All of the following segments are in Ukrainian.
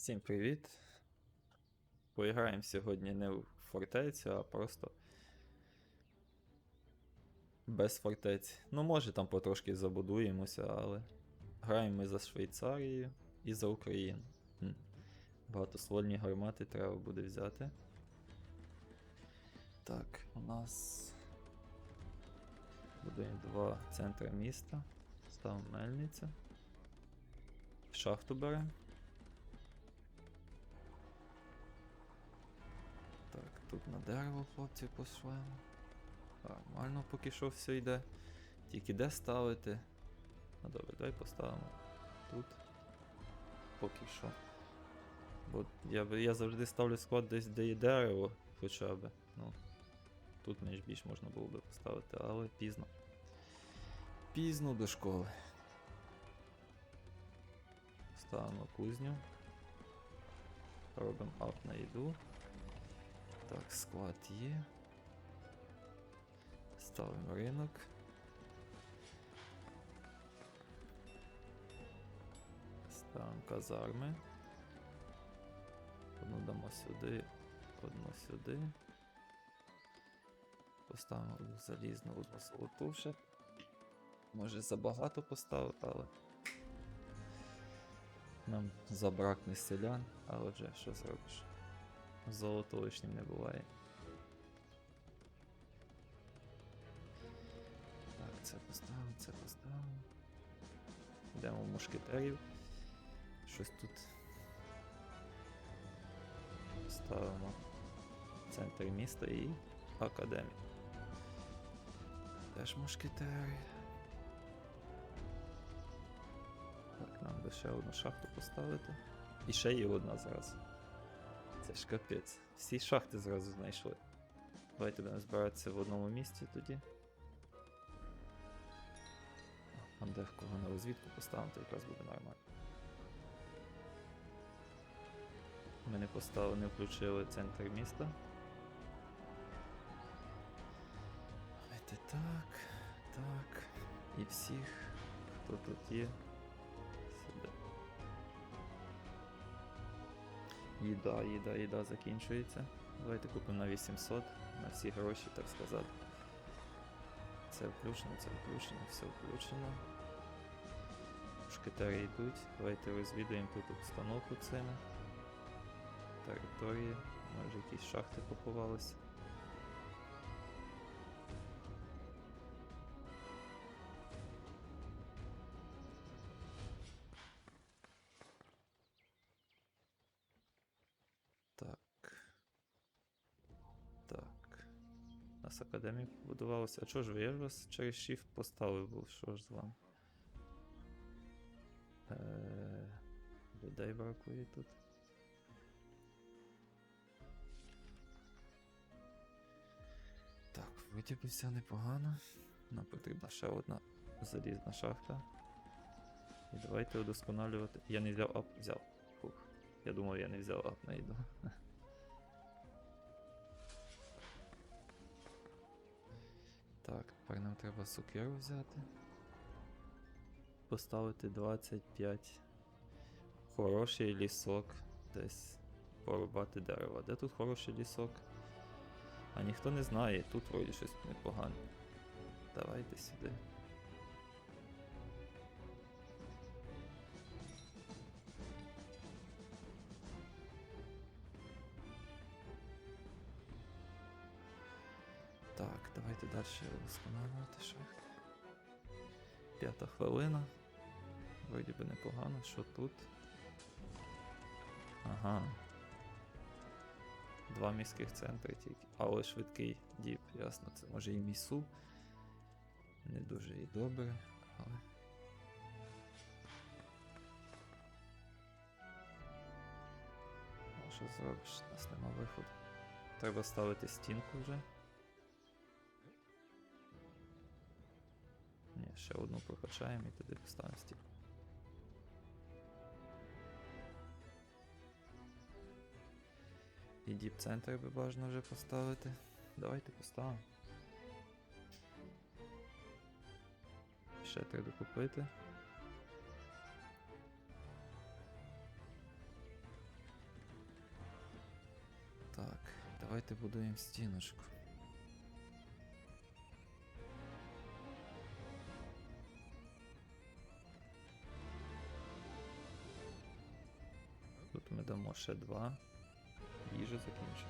Всім привіт! Поіграємо сьогодні не в фортецю, а просто без фортеці. Ну, може там потрошки забудуємося, але граємо ми за Швейцарію і за Україну. Хм. Багатоствольні гармати треба буде взяти. Так, у нас будуємо два центри міста. Ставимо мельницю. Шахту беремо. Тут на дерево хлопці пошлемо. Нормально поки що все йде. Тільки де ставити? Ну добре, давай поставимо тут. Поки що. Бо я, я завжди ставлю склад десь, де є дерево, хоча б. Ну, тут мені ж більш можна було би поставити, але пізно. Пізно до школи. Ставимо кузню. Робимо ап на їду. Так, склад є. Ставимо ринок. Ставимо казарми. Одну дамо сюди, одну сюди. Поставимо одну залізну, одну золоту ще. Може забагато поставити, але. Нам забракне селян, але вже що зробиш. Золото лишнім не буває. Так, це поставимо, це поставимо. Йдемо в мушкетерів. Щось тут. Ставимо центр міста і академію. Теж мушкетери. Так, нам би ще одну шахту поставити. І ще є одна зараз. Це ж капець. Всі шахти зразу знайшли. Давайте будемо збиратися в одному місці тоді. А де в кого на розвідку поставимо, то якраз буде нормально. Ми не поставили, не включили центр міста. Давайте так, так. І всіх, хто тут є. Їда, їда, їда закінчується. Давайте купимо на 800, на всі гроші, так сказати. Це включено, це включено, все включено. Шкетери йдуть. Давайте розвідуємо тут обстановку цими. Території. Може якісь шахти поховалися. Нас академія побудувалася. А чого ж ви? Я ж вас через Shift поставив був, що ж з вами? Е, людей бракує тут. Так, все непогано. Нам потрібна ще одна залізна шахта. І давайте удосконалювати. Я не взяв ап, взяв. Фух. Я думав, я не взяв ап на тепер нам треба сукиру взяти. Поставити 25. Хороший лісок. Десь порубати дерево. Де тут хороший лісок? А ніхто не знає, тут вроді щось непогане. Давайте сюди. Так, давайте далі вдосконалювати шахту. П'ята хвилина. Вроді би непогано, що тут. Ага. Два міських центри тільки. Але швидкий діп, ясно, це може і місу. Не дуже і добре, але. Що зробиш? У нас нема виходу. Треба ставити стінку вже. Ще одну прокачаємо і тоді поставимо стінку. І діп-центр би бажано вже поставити. Давайте поставимо. Ще треба докупити. Так, давайте будуємо стіночку. Ми дамо ще два. Їжа закінчить.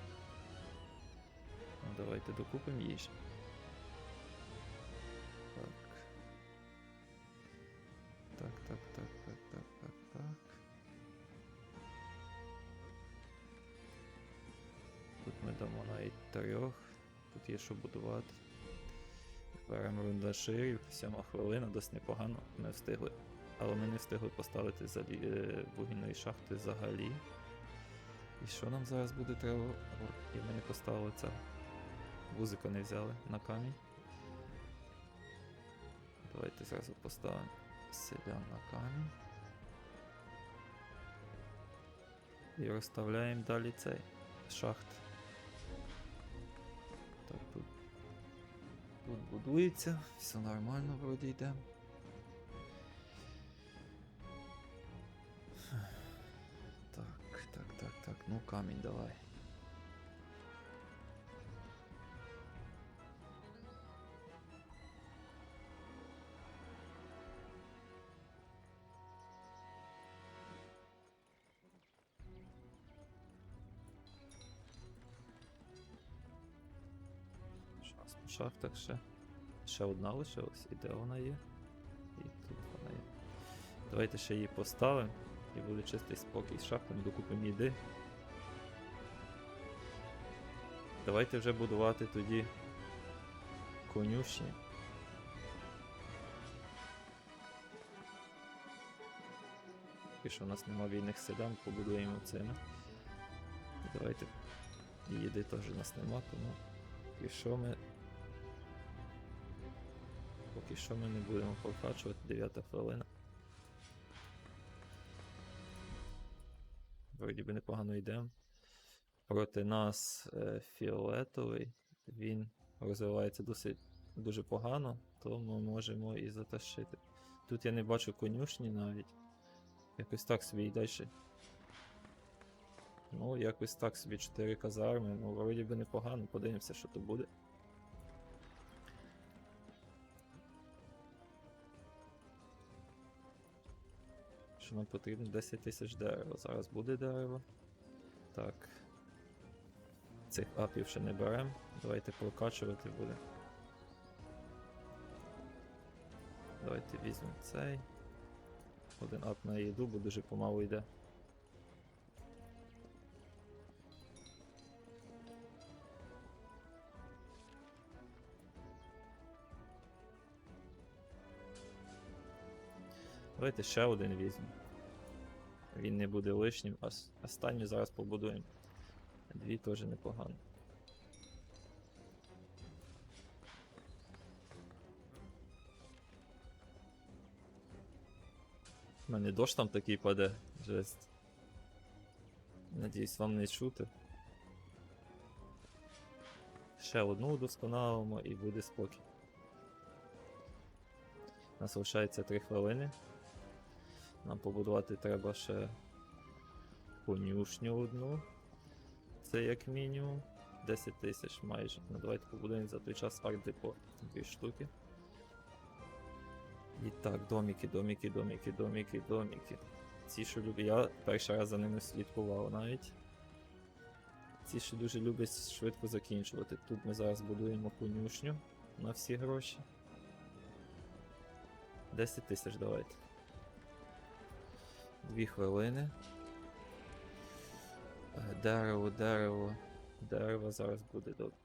Ну, давайте докупимо їжі. Так. Так, так, так, так, так, так, так. Тут ми дамо навіть трьох. Тут є що будувати. Беремо рундаширів, сьома хвилина, досить непогано. Ми встигли. Але ми не встигли поставити е, вугільної шахти взагалі. І що нам зараз буде треба? І ми не поставили це. Вузика не взяли на камінь. Давайте зразу поставимо селян на камінь. І розставляємо далі цей шахт. Так, тут, тут будується, все нормально вроді йде. Ну камінь давай. Щас по шахтах ще. Ще одна лишилась, і де вона є? І тут вона є. Давайте ще її поставимо. І буде чистий спокій з шахтами, докупимо їди. Давайте вже будувати тоді конюшні. Поки що у нас нема вільних селян, побудуємо цими. Давайте їди теж у нас нема, тому поки що ми. Поки що ми не будемо прокачувати 9 хвилина. Вроді би непогано йдемо. Проти нас е, фіолетовий. Він розвивається досить дуже погано, то ми можемо і затащити. Тут я не бачу конюшні навіть. Якось так собі і далі. Ну, якось так собі 4 казарми. Ну, вроді би непогано, подивимося, що тут буде. Що нам потрібно 10 тисяч дерева. Зараз буде дерево. Так. Цих апів ще не беремо. Давайте прокачувати буде. Давайте візьмемо цей. Один ап на їду, бо дуже помалу йде. Давайте ще один візьмемо. Він не буде лишнім, а останню зараз побудуємо. Дві теж непогано. У мене дощ там такий паде. Жесть. Надіюсь, вам не чути. Ще одну удосконалимо і буде спокій. У нас лишається 3 хвилини. Нам побудувати треба ще конюшню одну. Це як мінімум 10 тисяч майже. Ну давайте побудуємо за той час арт-депо. Дві штуки. І так, доміки, доміки, доміки, доміки, доміки. Ці, що люблять. Я перший раз за ними слідкував навіть. Ці, що дуже люблять швидко закінчувати. Тут ми зараз будуємо конюшню на всі гроші. 10 тисяч давайте. Дві хвилини. Дерево, дерево. Дерево зараз буде добре.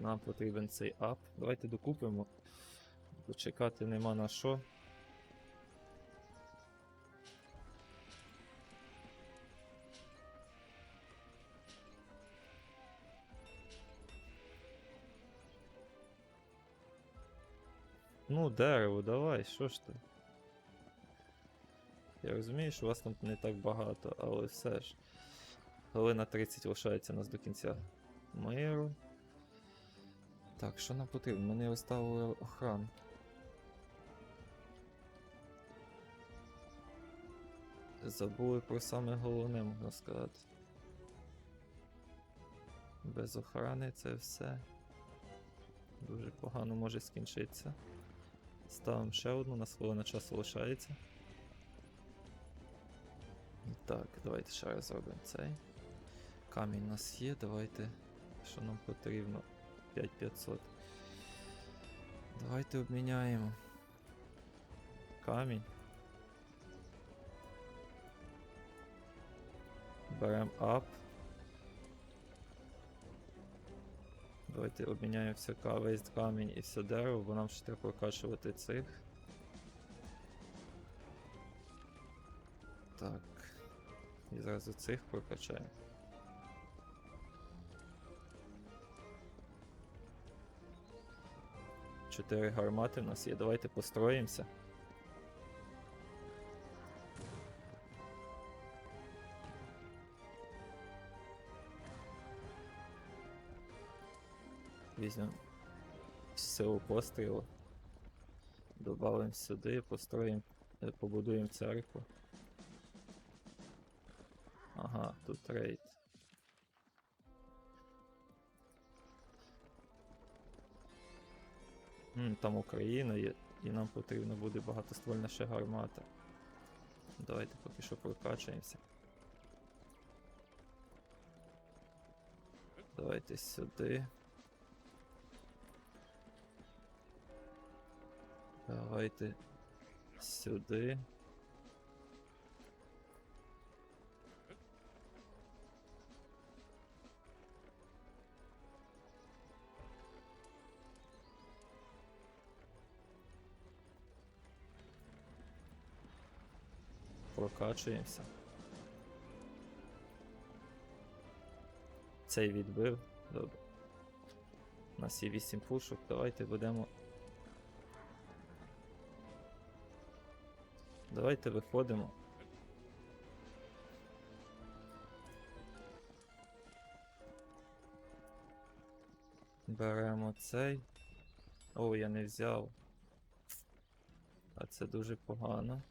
Нам потрібен цей ап. Давайте докупимо. Бо чекати нема на що. Ну, дерево, давай, що ж ти? Я розумію, що вас там не так багато, але все ж. Хвилина 30 лишається у нас до кінця миру. Так, що нам потрібно? Ми не розставили охрану. Забули про саме головне, можна сказати. Без охорони це все. Дуже погано може скінчитися. Ставимо ще одну, на хвилина часу лишається. Так, давайте ще раз зробимо цей. Камінь у нас є, давайте. Що нам потрібно? 5500. Давайте обміняємо. Камінь. Беремо ап. Давайте обміняємо все весь камінь і все дерево, бо нам ще треба прокачувати цих. І зразу цих прокачаємо. Чотири гармати в нас є. Давайте построїмося. Візьмемо силу пострілу. Добавимо сюди, построїмо, е, побудуємо церкву. Ага, тут рейд. Там Україна є, і нам потрібно буде багатоствольна ще гармата. Давайте поки що прокачаємося. Давайте сюди. Давайте сюди. Прокачуємося. Цей відбив. Добре. У нас є 8 пушок, давайте будемо. Давайте виходимо. Беремо цей. О, я не взяв. А це дуже погано.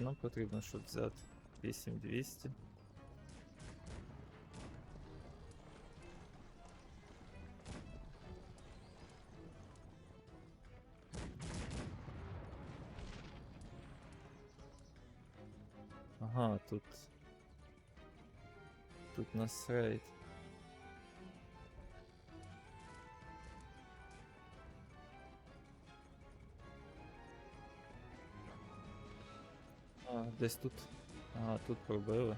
Нам потрібно, щоб взяти 8200. Ага, тут. Тут у нас рейд. А, десь тут. Ага, тут пробили.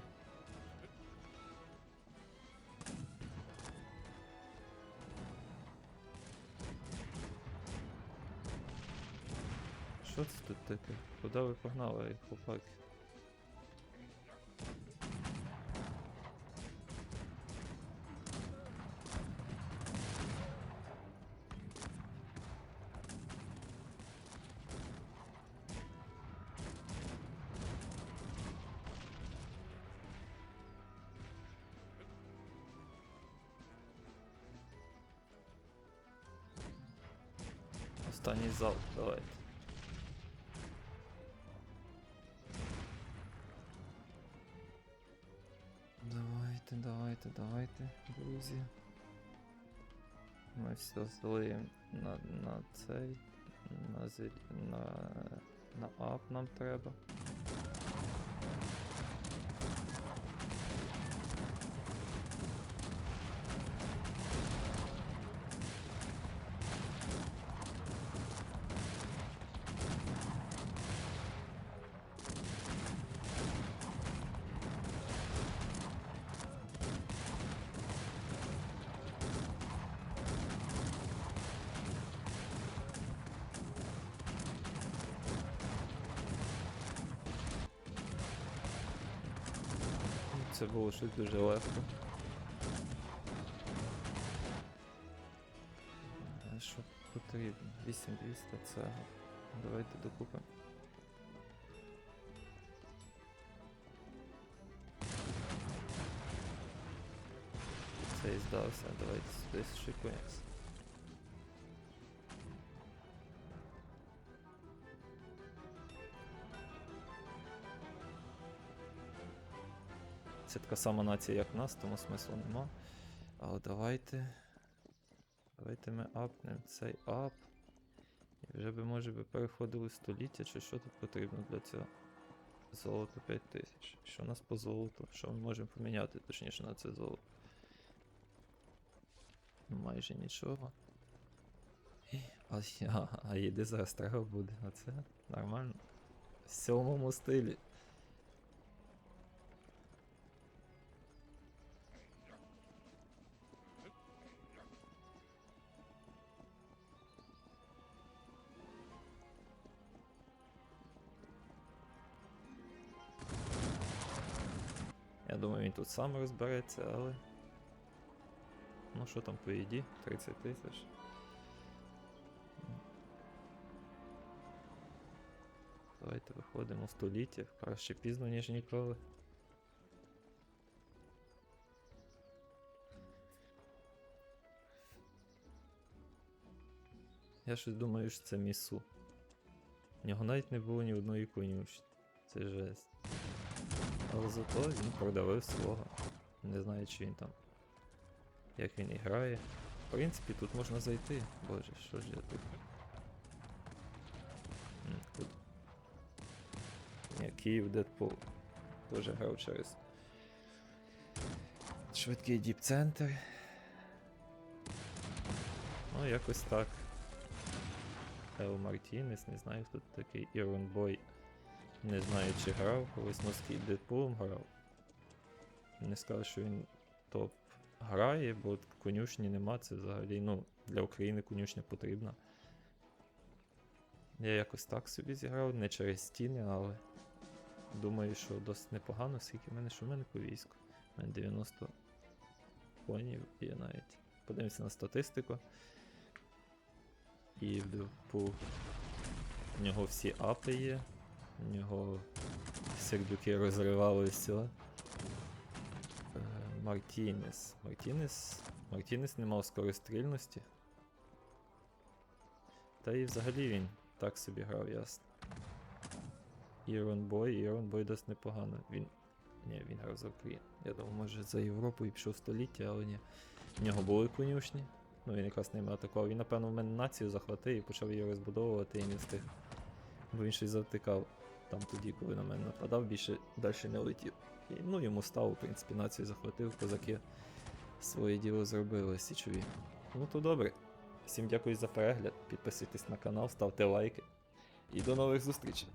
Що це тут таке? Куди ви погнали, хлопаки? Останній зал, давайте. Давайте, давайте, давайте, друзі. Ми все злиємо на, на цей. На, на, на ап нам треба. Це було щось дуже легко. Е, Що потрібно? 8200 це. Давайте докупимо. Цей здався, давайте сюди шикуємо. Це така сама нація, як нас, тому смислу нема. Але давайте. Давайте ми апнемо цей ап. І вже би, може, би переходили століття, чи що тут потрібно для цього? Золото 5000. Що у нас по золоту? Що ми можемо поміняти, точніше, на це золото? Майже нічого. А, а, а їде зараз треба буде, а це нормально. В сьомому стилі. Я думаю, він тут сам розбереться, але. Ну що там по їді? 30 тисяч. Давайте виходимо в століття. Краще пізно, ніж ніколи. Я щось думаю, що це місу. В нього навіть не було ні одної конюшні. Це жесть. Але зато він продавив свого. Не знаю, чи він там. Як він і грає. В принципі, тут можна зайти. Боже, що ж я тут. Тут. Ні, Київ Дедпул. Теж грав через. Швидкий діп-центр. Ну, якось так. Ел Мартінес, не знаю, хто тут такий. Ірон Бой. Не знаю, чи грав, колись морський Дедпулом грав. Не скажу, що він топ грає, бо конюшні нема, це взагалі, ну, для України конюшня потрібна. Я якось так собі зіграв, не через стіни, але думаю, що досить непогано, скільки в мене, що в мене по війську. У мене 90 конів є навіть. Подивимося на статистику. І в Девпул в нього всі апи є. У нього сердюки розривали все. Е, Мартінес. Мартінес. Мартінес не мав скорострільності. Та і взагалі він так собі грав, ясно. Ірон Бой, Ірон Бой досить непогано. Він. Ні, він грав за Україну. Я думав, може за Європу і пішов століття, але ні. В нього були конюшні. Ну він якраз ними атакував. Він, напевно, в мене націю захватив і почав її розбудовувати і не встиг. Бо він щось завтикав там тоді, коли на мене нападав, більше далі не летів. І, ну, йому став, в принципі, націю захватив, козаки своє діло зробили січові. Ну то добре. Всім дякую за перегляд. Підписуйтесь на канал, ставте лайки. І до нових зустрічей.